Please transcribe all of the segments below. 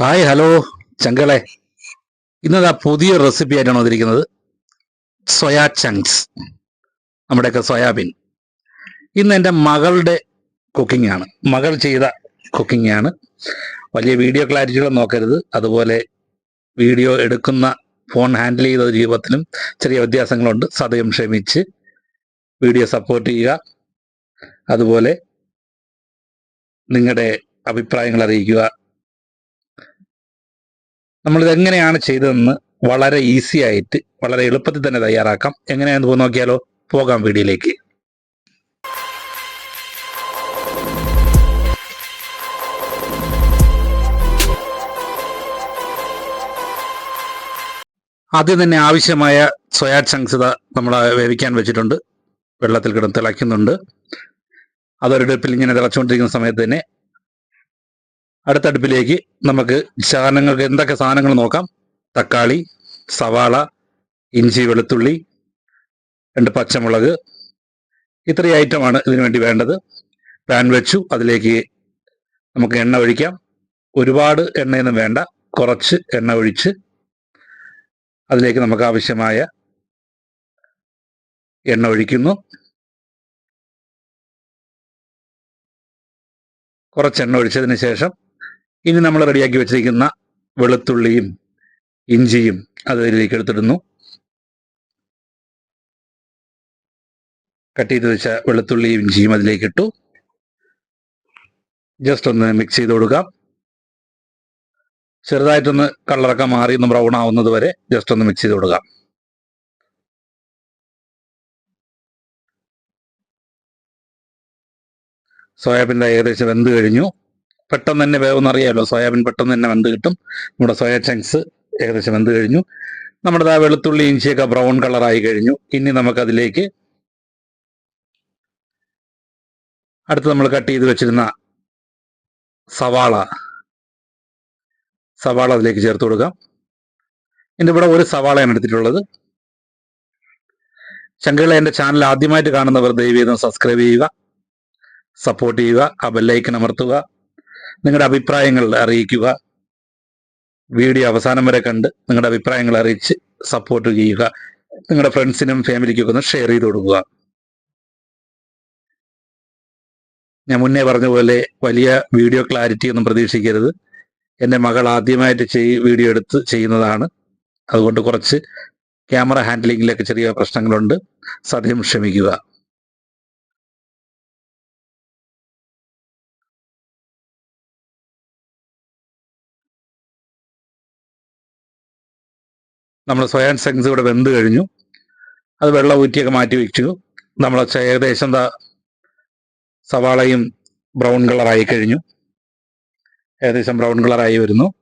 Hi hello ചങ്കളെ. ഇന്നതാ പുതിയ recipe ആയിട്ടാണ് വന്നിരിക്കുന്നത്. Soya chunks. നമ്മുടെയൊക്കെ സോയാബീൻ. ഇന്ന് എന്റെ മകളുടെ കുക്കിംഗ് ആണ്. മകൾ ചെയ്ത കുക്കിംഗ് ആണ്. വലിയ വീഡിയോ ക്ലാരിറ്റികൾ നോക്കരുത്. അതുപോലെ വീഡിയോ എടുക്കുന്ന ഫോൺ ഹാൻഡിൽ ചെയ്ത രൂപത്തിലും ചെറിയ വ്യത്യാസങ്ങളുണ്ട്. സതയം ക്ഷമിച്ച് വീഡിയോ സപ്പോർട്ട് ചെയ്യുക. അതുപോലെ നിങ്ങളുടെ അഭിപ്രായങ്ങൾ അറിയിക്കുക. നമ്മളിത് എങ്ങനെയാണ് ചെയ്തതെന്ന് വളരെ ഈസി ആയിട്ട് വളരെ എളുപ്പത്തിൽ തന്നെ തയ്യാറാക്കാം. എങ്ങനെയാണെന്ന് നോക്കിയാലോ? പോകാം വീഡിയോയിലേക്ക്. ആദ്യം തന്നെ ആവശ്യമായ സോയാ നമ്മൾ വേവിക്കാൻ വെച്ചിട്ടുണ്ട്. വെള്ളത്തിൽ കിടന്ന് തിളയ്ക്കുന്നുണ്ട്. അതൊരു ഡിപ്പിൽ ഇങ്ങനെ തിളച്ചുകൊണ്ടിരിക്കുന്ന സമയത്ത് തന്നെ അടുത്ത അടുപ്പിലേക്ക് നമുക്ക് സാധനങ്ങൾക്ക് എന്തൊക്കെ സാധനങ്ങൾ നോക്കാം? തക്കാളി സവാള ഇഞ്ചി വെളുത്തുള്ളി രണ്ട് പച്ചമുളക്. ഇത്രയും ഐറ്റമാണ് ഇതിനു വേണ്ടി വേണ്ടത്. പാൻ വെച്ചു അതിലേക്ക് നമുക്ക് എണ്ണ ഒഴിക്കാം. ഒരുപാട് എണ്ണയൊന്നും വേണ്ട കുറച്ച് എണ്ണ ഒഴിച്ച് അതിലേക്ക് നമുക്ക് ആവശ്യമായ എണ്ണ ഒഴിക്കുന്നു. കുറച്ച് എണ്ണ ഒഴിച്ചതിന് ശേഷം ഇനി നമ്മൾ റെഡിയാക്കി വെച്ചിരിക്കുന്ന വെളുത്തുള്ളിയും ഇഞ്ചിയും അത് ഇതിലേക്ക് എടുത്തിടുന്നു. കട്ട് ചെയ്ത് വെച്ച വെളുത്തുള്ളിയും ഇഞ്ചിയും അതിലേക്ക് ഇട്ടു. ജസ്റ്റ് ഒന്ന് മിക്സ് ചെയ്ത് കൊടുക്കാം. ചെറുതായിട്ടൊന്ന് കളറൊക്കെ മാറി ഒന്ന് ബ്രൗൺ ആവുന്നത് വരെ ജസ്റ്റ് ഒന്ന് മിക്സ് ചെയ്ത് കൊടുക്കാം. സോയാബീന്റെ ഏകദേശം വെന്ത് കഴിഞ്ഞു. പെട്ടെന്ന് തന്നെ വേവെന്ന് അറിയാമല്ലോ സോയാബീൻ പെട്ടെന്ന് തന്നെ വെന്ത് കിട്ടും. നമ്മുടെ സോയ ചങ്ക്സ് ഏകദേശം വെന്ത് കഴിഞ്ഞു. നമ്മുടെ ആ വെളുത്തുള്ളി ഇഞ്ചിയൊക്കെ ബ്രൗൺ കളറായി കഴിഞ്ഞു. ഇനി നമുക്കതിലേക്ക് അടുത്ത് നമ്മൾ കട്ട് ചെയ്ത് വെച്ചിരുന്ന സവാള സവാള അതിലേക്ക് ചേർത്ത് കൊടുക്കാം. എന്റെ ഇവിടെ ഒരു സവാളയാണ് എടുത്തിട്ടുള്ളത്. ചങ്കുകളെ എന്റെ ചാനൽ ആദ്യമായിട്ട് കാണുന്നവർ ദയവീതം സബ്സ്ക്രൈബ് ചെയ്യുക സപ്പോർട്ട് ചെയ്യുക ആ ബെല്ലൈക്കൺ അമർത്തുക. നിങ്ങളുടെ അഭിപ്രായങ്ങൾ അറിയിക്കുക. വീഡിയോ അവസാനം വരെ കണ്ട് നിങ്ങളുടെ അഭിപ്രായങ്ങൾ അറിയിച്ച് സപ്പോർട്ട് ചെയ്യുക. നിങ്ങളുടെ ഫ്രണ്ട്സിനും ഫാമിലിക്കും ഒന്ന് ഷെയർ ചെയ്ത് കൊടുക്കുക. ഞാൻ മുന്നേ പറഞ്ഞ പോലെ വലിയ വീഡിയോ ക്ലാരിറ്റി ഒന്നും പ്രതീക്ഷിക്കരുത്. എന്റെ മകൾ ആദ്യമായിട്ട് ചെയ് വീഡിയോ എടുത്ത് ചെയ്യുന്നതാണ്. അതുകൊണ്ട് കുറച്ച് ക്യാമറ ഹാൻഡ്ലിങ്ങിലൊക്കെ ചെറിയ പ്രശ്നങ്ങളുണ്ട്. സദ്യം ക്ഷമിക്കുക. നമ്മൾ സോയാൻ സെൻസ് ഇവിടെ വെന്ത് കഴിഞ്ഞു. അത് വെള്ളം ഊറ്റിയൊക്കെ മാറ്റി വെച്ചു. നമ്മൾ ഏകദേശം സവാളയും ബ്രൗൺ കളറായി കഴിഞ്ഞു. ഏകദേശം ബ്രൗൺ കളറായി വരുന്നു.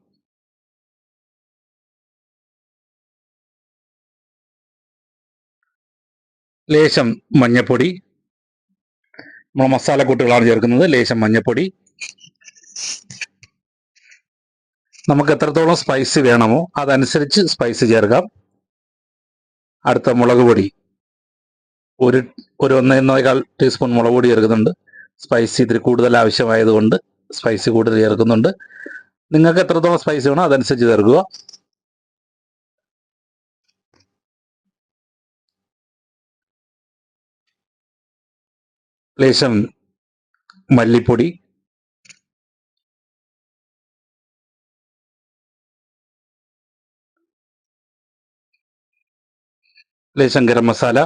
ലേശം മഞ്ഞപ്പൊടി. നമ്മൾ മസാലക്കൂട്ടുകളാണ് ചേർക്കുന്നത്. ലേശം മഞ്ഞപ്പൊടി. നമുക്ക് എത്രത്തോളം സ്പൈസി വേണമോ അതനുസരിച്ച് സ്പൈസ് ചേർക്കാം. അടുത്ത മുളക് പൊടി. ഒരു ഒരു ഒന്നേക്കാൾ ടീസ്പൂൺ മുളക് പൊടി ചേർക്കുന്നുണ്ട്. സ്പൈസി ഇത്തിരി കൂടുതൽ ആവശ്യമായതുകൊണ്ട് സ്പൈസി കൂടുതൽ ചേർക്കുന്നുണ്ട്. നിങ്ങൾക്ക് എത്രത്തോളം സ്പൈസി വേണോ അതനുസരിച്ച് ചേർക്കുക. ലേശം മല്ലിപ്പൊടി ലേശം ഗരം മസാല.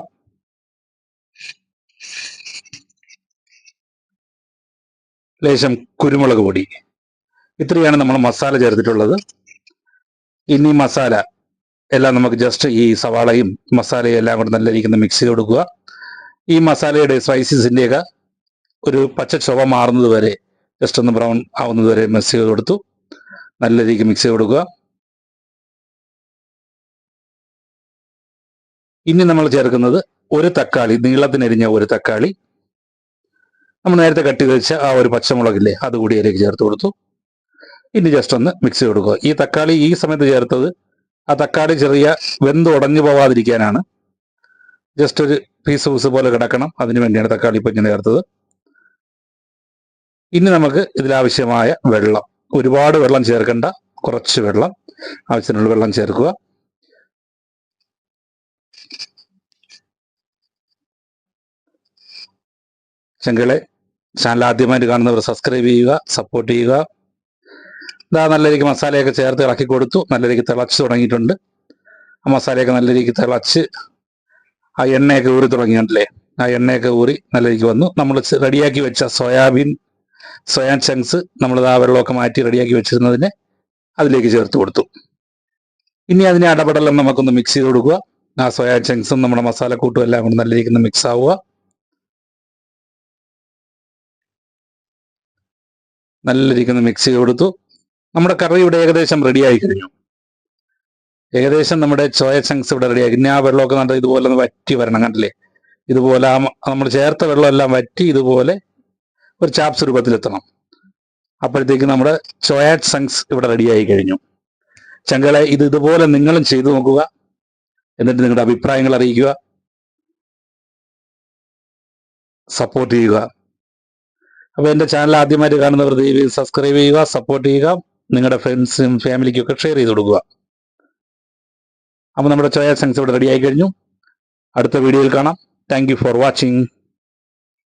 ലേശം കുരുമുളക് പൊടി. ഇത്രയാണ് നമ്മൾ മസാല ചേർത്തിട്ടുള്ളത്. ഇനി മസാല. എല്ലാം നമുക്ക് ജസ്റ്റ് ഈ സവാളയും മസാലയും എല്ലാം കൂടെ നല്ല രീതിയിൽ മിക്സ് ചെയ്ത് കൊടുക്കുക. ഈ മസാലയുടെ സ്പൈസസിന്റെയൊക്കെ ഒരു പച്ച ചുവ മാറുന്നത് വരെ ജസ്റ്റ് ഒന്ന് ബ്രൗൺ ആവുന്നത് വരെ മിക്സ് ചെയ്ത് കൊടുത്തു. നല്ല രീതിക്ക് മിക്സ് ചെയ്ത് കൊടുക്കുക. ഇനി നമ്മൾ ചേർക്കുന്നത് ഒരു തക്കാളി നീളത്തിനരിഞ്ഞ ഒരു തക്കാളി. നമ്മൾ നേരത്തെ കട്ടി വെച്ച ആ ഒരു പച്ചമുളകില്ലേ അതുകൂടി അതിലേക്ക് ചേർത്ത് കൊടുത്തു. ഇനി ജസ്റ്റ് ഒന്ന് മിക്സ് ചെയ്ത് കൊടുക്കുക. ഈ തക്കാളി ഈ സമയത്ത് ചേർത്തത് ആ തക്കാളി ചെറിയ വെന്ത് ഉടഞ്ഞു പോവാതിരിക്കാനാണ്. ജസ്റ്റ് ഒരു പീസ് പീസ് പോലെ കിടക്കണം. അതിനു വേണ്ടിയാണ് തക്കാളി ഇപ്പം ഇങ്ങനെ ചേർത്തത്. ഇനി നമുക്ക് ഇതിലാവശ്യമായ വെള്ളം. ഒരുപാട് വെള്ളം ചേർക്കേണ്ട. കുറച്ച് വെള്ളം. ആവശ്യത്തിനുള്ള വെള്ളം ചേർക്കുക. ചെങ്കളെ ചാനൽ ആദ്യമായിട്ട് കാണുന്നവർ സബ്സ്ക്രൈബ് ചെയ്യുക സപ്പോർട്ട് ചെയ്യുക. ഇതാ നല്ല രീതിക്ക് മസാലയൊക്കെ ചേർത്ത് ഇളക്കി കൊടുത്തു. നല്ല രീതിക്ക് തിളച്ച് തുടങ്ങിയിട്ടുണ്ട്. ആ മസാലയൊക്കെ നല്ല രീതിക്ക് തിളച്ച് ആ എണ്ണയൊക്കെ ഊറി തുടങ്ങിയിട്ടുണ്ടല്ലേ? ആ എണ്ണയൊക്കെ ഊറി നല്ല രീതിക്ക് വന്നു. നമ്മൾ റെഡിയാക്കി വെച്ച സോയാബീൻ സോയാ ചങ്ക്സ് നമ്മൾ ആ വെള്ളമൊക്കെ മാറ്റി റെഡിയാക്കി വെച്ചിരുന്നതിനെ അതിലേക്ക് ചേർത്ത് കൊടുത്തു. ഇനി അതിനെ അടപടലം നമുക്കൊന്ന് മിക്സ് ചെയ്ത് കൊടുക്കുക. ആ സോയാ ചങ്ക്സും നമ്മുടെ മസാലക്കൂട്ടും എല്ലാം കൂടി നല്ല രീതിക്ക് മിക്സ് ആവുക. നല്ല രീതിക്ക് മിക്സ് ചെയ്ത് കൊടുത്തു. നമ്മുടെ കറി ഇവിടെ ഏകദേശം റെഡി ആയി കഴിഞ്ഞു. ഏകദേശം നമ്മുടെ ചോയ ചങ്ക്സ് ഇവിടെ റെഡി ആയി. ഇനി ആ വെള്ളമൊക്കെ നല്ല ഇതുപോലെ ഒന്ന് വറ്റി വരണം കണ്ടില്ലേ? ഇതുപോലെ ആ നമ്മൾ ചേർത്ത വെള്ളം എല്ലാം വറ്റി ഇതുപോലെ ഒരു ചാപ്സ് രൂപത്തിലെത്തണം അപ്പോഴത്തേക്ക് നമ്മുടെ ചോയ സങ്സ് ഇവിടെ റെഡിയായി കഴിഞ്ഞു. ചങ്കളെ ഇത് ഇതുപോലെ നിങ്ങളും ചെയ്തു നോക്കുക. എന്നിട്ട് നിങ്ങളുടെ അഭിപ്രായങ്ങൾ അറിയിക്കുക. സപ്പോർട്ട് ചെയ്യുക. അപ്പോൾ എന്റെ ചാനൽ ആദ്യമായിട്ട് കാണുന്നവർ ദയവ് സബ്സ്ക്രൈബ് ചെയ്യുക സപ്പോർട്ട് ചെയ്യുക നിങ്ങളുടെ ഫ്രണ്ട്സും ഫാമിലിക്കും ഒക്കെ ഷെയർ ചെയ്ത് കൊടുക്കുക. അപ്പോൾ നമ്മുടെ ചോയ സെൻസ് ഇവിടെ റെഡി കഴിഞ്ഞു. അടുത്ത വീഡിയോയിൽ കാണാം. Thank for watching